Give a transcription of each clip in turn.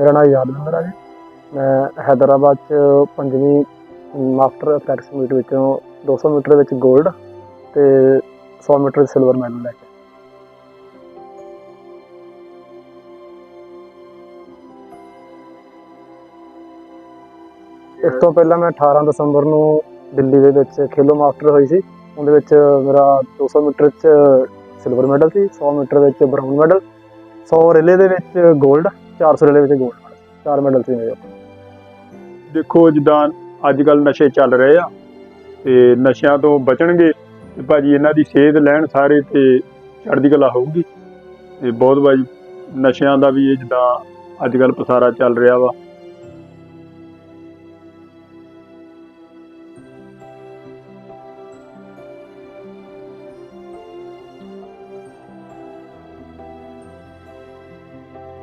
ਮੇਰਾ ਨਾਮ ਯਾਦਵਿੰਦਰ ਹੈ ਜੀ। ਮੈਂ ਹੈਦਰਾਬਾਦ ਚ ਪੰਜਵੀਂ ਮਾਸਟਰ ਐਥਲੈਟਿਕਸ ਮੀਟ ਵਿੱਚੋਂ 200 ਮੀਟਰ ਵਿੱਚ 골ਡ ਤੇ 100 ਮੀਟਰ ਸਿਲਵਰ ਮੈਡਲ ਲੈ ਕੇ। ਇਸ ਤੋਂ ਪਹਿਲਾਂ ਮੈਂ 18 ਦਸੰਬਰ ਨੂੰ ਦਿੱਲੀ ਦੇ ਵਿੱਚ ਖੇਲੋ ਮਾਸਟਰ ਹੋਈ ਸੀ। ਉਹਦੇ ਵਿੱਚ ਮੇਰਾ 200 ਮੀਟਰ ਚ ਸਿਲਵਰ ਮੈਡਲ ਸੀ 100 ਮੀਟਰ ਵਿੱਚ ਬ੍ਰਾਊਨ ਮੈਡਲ 100 ਰਿਲੇ ਦੇ ਵਿੱਚ 골ਡ 400 ਰਿਲੇ ਵਿੱਚ 골ਡ ਮੈਡਲ ਚਾਰ ਮੈਡਲ ਸੀ ਮੇਰੇ। ਦੇਖੋ ਜਿੱਦਾਂ ਅੱਜ ਕੱਲ ਨਸ਼ੇ ਚੱਲ ਰਹੇ ਆ, ਤੇ ਨਸ਼ਿਆਂ ਤੋਂ ਬਚਣਗੇ, ਤੇ ਭਾਜੀ ਇਹਨਾਂ ਦੀ ਸਿਹਤ ਲੈਣ ਸਾਰੇ ਤੇ ਚੜ੍ਹਦੀ ਕਲਾ ਹੋਊਗੀ। ਤੇ ਬਹੁਤ ਭਾਜੀ ਨਸ਼ਿਆਂ ਦਾ ਵੀ ਇਹ ਜਿੱਦਾਂ ਅੱਜ ਕੱਲ ਪਸਾਰਾ ਚੱਲ ਰਿਹਾ ਵਾ।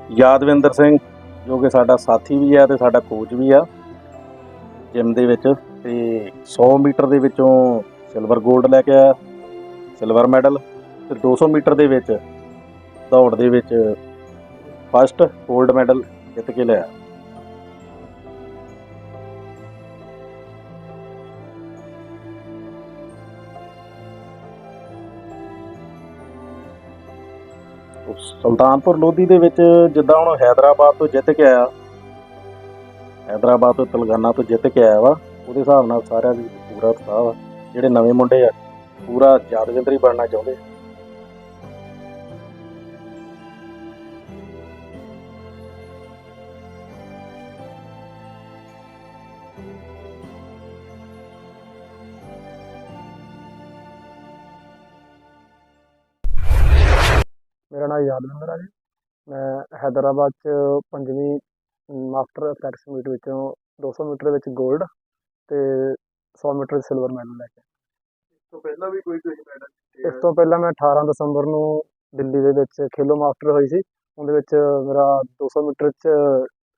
ਯਾਦਵਿੰਦਰ ਸਿੰਘ, ਜੋ ਕਿ ਸਾਡਾ ਸਾਥੀ ਵੀ ਆ ਤੇ ਸਾਡਾ ਕੋਚ ਵੀ ਆ ਜਿਮ ਦੇ ਵਿੱਚ ਤੇ 100 ਮੀਟਰ ਦੇ ਵਿੱਚੋਂ ਸਿਲਵਰ 골ਡ ਲੈ ਕੇ ਆਇਆ ਸਿਲਵਰ ਮੈਡਲ ਤੇ 200 ਮੀਟਰ ਦੇ ਵਿੱਚ ਦੌੜ ਦੇ ਵਿੱਚ ਫਸਟ 골ਡ ਮੈਡਲ ਜਿੱਤ ਕੇ ਲਿਆ। ਸੁਲਤਾਨਪੁਰ ਲੋਧੀ ਦੇ ਵਿੱਚ ਜਿੱਦਾਂ ਹੁਣ ਹੈਦਰਾਬਾਦ ਤੋਂ ਜਿੱਤ ਕੇ ਆਇਆ, ਹੈਦਰਾਬਾਦ ਤੋਂ ਤਲਗਾਨਾ ਤੋਂ ਜਿੱਤ ਕੇ ਆਇਆ ਵਾ, ਉਹਦੇ ਹਿਸਾਬ ਨਾਲ ਸਾਰਿਆਂ ਦੀ ਪੂਰਾ ਉਤਸ਼ਾਹ ਵਾ, ਜਿਹੜੇ ਨਵੇਂ ਮੁੰਡੇ ਆ, ਪੂਰਾ ਯਾਦਵਿੰਦਰੀ ਬਣਨਾ ਚਾਹੁੰਦੇ ਮੇਰਾ ਨਾਮ ਯਾਦਵਿੰਦਰ ਆ ਜੀ। ਮੈਂ ਹੈਦਰਾਬਾਦ 'ਚ ਪੰਜਵੀਂ ਮਾਸਟਰ ਅਥਲੈਟਿਕਸ ਮੀਟ ਵਿੱਚੋਂ 200 ਮੀਟਰ ਵਿੱਚ 골ਡ ਤੇ 100 ਮੀਟਰ ਸਿਲਵਰ ਮੈਡਲ ਲੈ ਕੇ ਇਸ ਤੋਂ ਪਹਿਲਾਂ ਵੀ ਕੋਈ ਤੁਸੀਂ ਮੈਡਲ ਇਸ ਤੋਂ ਪਹਿਲਾਂ ਮੈਂ 18 ਦਸੰਬਰ ਨੂੰ ਦਿੱਲੀ ਦੇ ਵਿੱਚ ਖੇਲੋ ਮਾਸਟਰ ਹੋਈ ਸੀ। ਉਹਦੇ ਵਿੱਚ ਮੇਰਾ 200 ਮੀਟਰ 'ਚ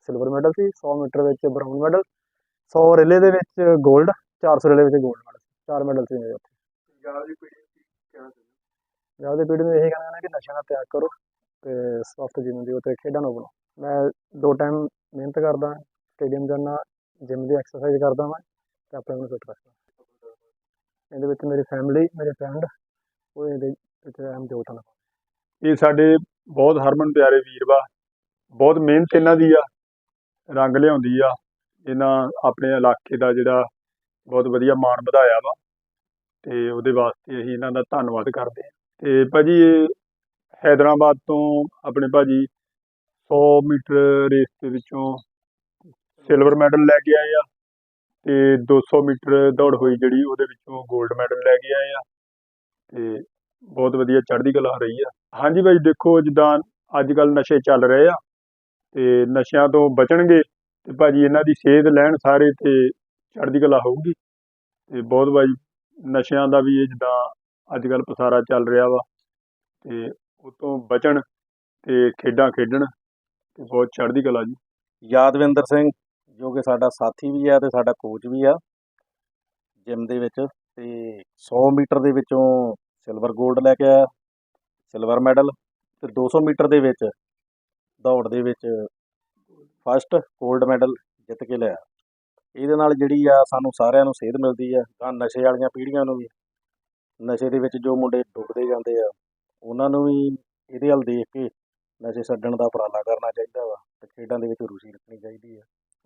ਸਿਲਵਰ ਮੈਡਲ ਸੀ 100 ਮੀਟਰ ਵਿੱਚ ਬ੍ਰਾਊਨ ਮੈਡਲ 100 ਰਿਲੇ ਦੇ ਵਿੱਚ 골ਡ 400 ਰਿਲੇ ਵਿੱਚ 골ਡ ਮੈਡਲ ਚਾਰ ਮੈਡਲ ਸੀ ਮੇਰੇ ਉੱਥੇ। ਯਾਰ ਜੀ ਕੋਈ ਕੀ ਕਹਿਣਾ ਪੰਜਾਬ ਦੀ ਪੀੜ੍ਹੀ ਨੂੰ ਇਹ ਕਹਿਣਾ ਹੈ ਕਿ ਨਸ਼ਿਆਂ ਦਾ ਤਿਆਗ ਕਰੋ ਤੇ ਸਵਸਥ ਜੀਵਨ ਜੀਓ ਤੇ ਖੇਡਾਂ ਨੂੰ ਅਪਣਾਓ। ਮੈਂ ਦੋ ਟਾਈਮ ਮਿਹਨਤ ਕਰਦਾ ਸਟੇਡੀਅਮ ਜਾਂਦਾ ਜਿਮ ਦੀ ਐਕਸਰਸਾਈਜ਼ ਕਰਦਾ ਮੈਂ ਤੇ ਆਪਣੇ ਆਪ ਨੂੰ ਫਿੱਟ ਰੱਖਦਾ। ਇਹਦੇ ਵਿੱਚ ਮੇਰੀ ਫੈਮਿਲੀ ਮੇਰੇ ਫਰੈਂਡ ਉਹ ਇਹਦੇ ਵਿੱਚ ਅਹਿਮ ਯੋਗਦਾਨ ਇਹ ਸਾਡੇ ਬਹੁਤ ਹਰਮਨ ਪਿਆਰੇ ਵੀਰ ਵਾ, ਬਹੁਤ ਮਿਹਨਤ ਇਹਨਾਂ ਦੀ ਆ, ਰੰਗ ਲਿਆਉਂਦੀ ਆ, ਇਹਨਾਂ ਆਪਣੇ ਇਲਾਕੇ ਦਾ ਜਿਹੜਾ ਬਹੁਤ ਵਧੀਆ ਮਾਣ ਵਧਾਇਆ ਵਾ ਤੇ ਉਹਦੇ ਵਾਸਤੇ ਅਸੀਂ ਇਹਨਾਂ ਦਾ ਧੰਨਵਾਦ ਕਰਦੇ ਹਾਂ। ਤੇ ਭਾਜੀ ਇਹ ਹੈਦਰਾਬਾਦ ਤੋਂ ਆਪਣੇ ਭਾਜੀ 100 ਮੀਟਰ ਰੇਸ ਦੇ ਵਿੱਚੋਂ ਸਿਲਵਰ ਮੈਡਲ ਲੈ ਕੇ ਆਏ ਆ ਤੇ 200 ਮੀਟਰ ਦੌੜ ਹੋਈ ਜਿਹੜੀ ਉਹਦੇ ਵਿੱਚੋਂ 골ਡ ਮੈਡਲ ਲੈ ਕੇ ਆਏ ਆ ਤੇ ਬਹੁਤ ਵਧੀਆ ਚੜ੍ਹਦੀ ਕਲਾ ਰਹੀ ਆ। ਹਾਂਜੀ ਭਾਈ, ਦੇਖੋ ਜਿੱਦਾਂ ਅੱਜ ਕੱਲ ਨਸ਼ੇ ਚੱਲ ਰਹੇ ਆ ਤੇ ਨਸ਼ਿਆਂ ਤੋਂ ਬਚਣਗੇ ਤੇ ਭਾਜੀ ਇਹਨਾਂ ਦੀ ਸੇਧ ਲੈਣ ਸਾਰੇ ਤੇ ਚੜ੍ਹਦੀ ਕਲਾ ਹੋਊਗੀ ਤੇ ਬਹੁਤ ਭਾਈ ਨਸ਼ਿਆਂ ਦਾ ਵੀ ਇਹ ਜਿੱਦਾਂ ਅੱਜ ਕੱਲ ਪਸਾਰਾ ਚੱਲ ਰਿਹਾ ਵਾ ਤੇ ਉਹ ਤੋਂ ਬਚਣ ਤੇ ਖੇਡਾਂ ਖੇਡਣ ਤੇ ਬਹੁਤ ਚੜ੍ਹਦੀ ਕਲਾ ਜੀ। ਯਾਦਵਿੰਦਰ ਸਿੰਘ, ਜੋ ਕਿ ਸਾਡਾ ਸਾਥੀ ਵੀ ਆ ਤੇ ਸਾਡਾ ਕੋਚ ਵੀ ਆ ਜਿਮ ਦੇ ਵਿੱਚ ਤੇ 100 ਮੀਟਰ ਦੇ ਵਿੱਚੋਂ ਸਿਲਵਰ 골ਡ ਲੈ ਕੇ ਆਇਆ ਸਿਲਵਰ ਮੈਡਲ ਤੇ 200 ਮੀਟਰ ਦੇ ਵਿੱਚ ਦੌੜ ਦੇ ਵਿੱਚ ਫਸਟ 골ਡ ਮੈਡਲ ਜਿੱਤ ਕੇ ਲਿਆ। ਇਹਦੇ ਨਾਲ ਜਿਹੜੀ ਆ ਸਾਨੂੰ ਸਾਰਿਆਂ ਨੂੰ ਸੇਧ ਮਿਲਦੀ ਆ ਤਾਂ ਨਸ਼ੇ ਵਾਲੀਆਂ ਪੀੜ੍ਹੀਆਂ ਨੂੰ ਵੀ। ਨਸ਼ੇ ਦੇ ਵਿੱਚ ਜੋ ਮੁੰਡੇ ਡੁੱਬਦੇ ਜਾਂਦੇ ਆ, ਉਹਨਾਂ ਨੂੰ ਵੀ ਇਹਦੇ ਵੱਲ ਦੇਖ ਕੇ ਨਸ਼ੇ ਛੱਡਣ ਦਾ ਉਪਰਾਲਾ ਕਰਨਾ ਚਾਹੀਦਾ ਵਾ ਤੇ ਖੇਡਾਂ ਦੇ ਵਿੱਚ ਰੁਚੀ ਰੱਖਣੀ ਚਾਹੀਦੀ ਆ।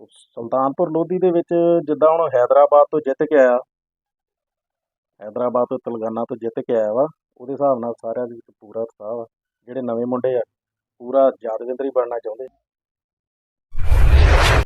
ਸੁਲਤਾਨਪੁਰ ਲੋਧੀ ਦੇ ਵਿੱਚ ਜਿੱਦਾਂ ਹੁਣ ਹੈਦਰਾਬਾਦ ਤੋਂ ਜਿੱਤ ਕੇ ਆਇਆ, ਹੈਦਰਾਬਾਦ ਤੋਂ ਤਲਗਾਨਾ ਤੋਂ ਜਿੱਤ ਕੇ ਆਇਆ ਵਾ, ਉਹਦੇ ਹਿਸਾਬ ਨਾਲ ਸਾਰਿਆਂ ਦੇ ਵਿੱਚ ਪੂਰਾ ਉਤਸ਼ਾਹ ਵਾ, ਜਿਹੜੇ ਨਵੇਂ ਮੁੰਡੇ ਆ, ਪੂਰਾ ਯਾਦਵਿੰਦਰੀ ਬਣਨਾ ਚਾਹੁੰਦੇ